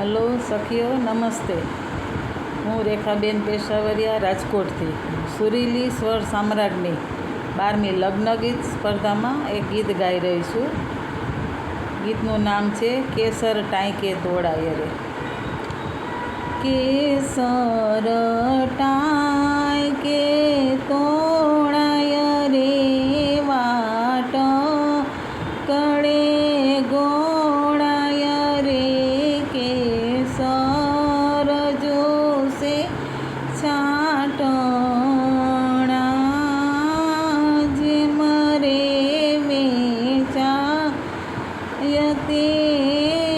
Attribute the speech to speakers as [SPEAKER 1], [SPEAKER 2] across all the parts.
[SPEAKER 1] Hello, સખીઓ, નમસ્તે. હું રેખાબેન પેશાવરિયા, રાજકોટથી. સુરીલી સ્વર સામ્રાજ્ઞી. બારમી લગ્ન ગીત સ્પર્ધામાં એક ગીત ગાઈ રહી છું. ગીતનું નામ છે, કેસર ટાંકે તોડાય રે. કેસર ટાંકે તોડાય રે, વાટ કડે વેચા યતે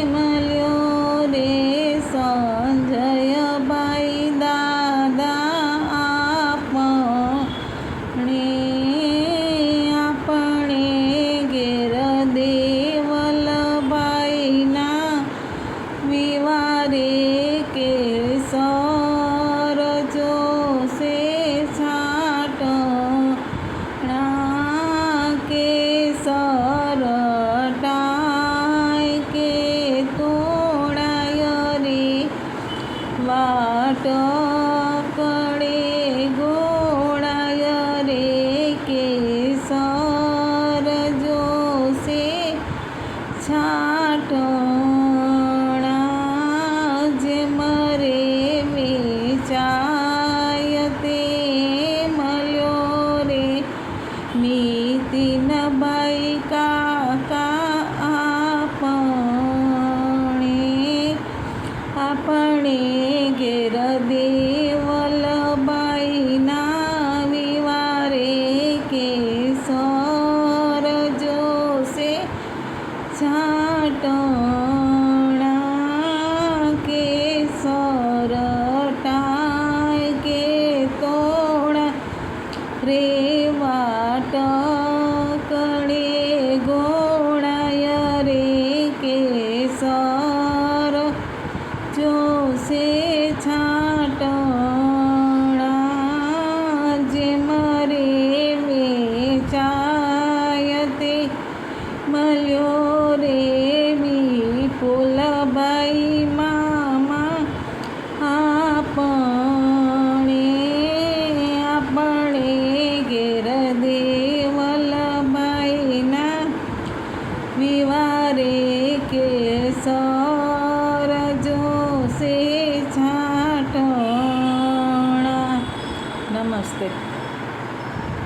[SPEAKER 1] મળ્યો રે સંજયભાઈ દાદા આપણે આપણે ઘેર દેવલભાઈના વાટ જોશે છાટણા જે મરે વેચાય તે. મળ્યો રે મી ફૂલભાઈ મામા, આપણે આપણે ઘેર દેવલભાઈના વિવારે કે સા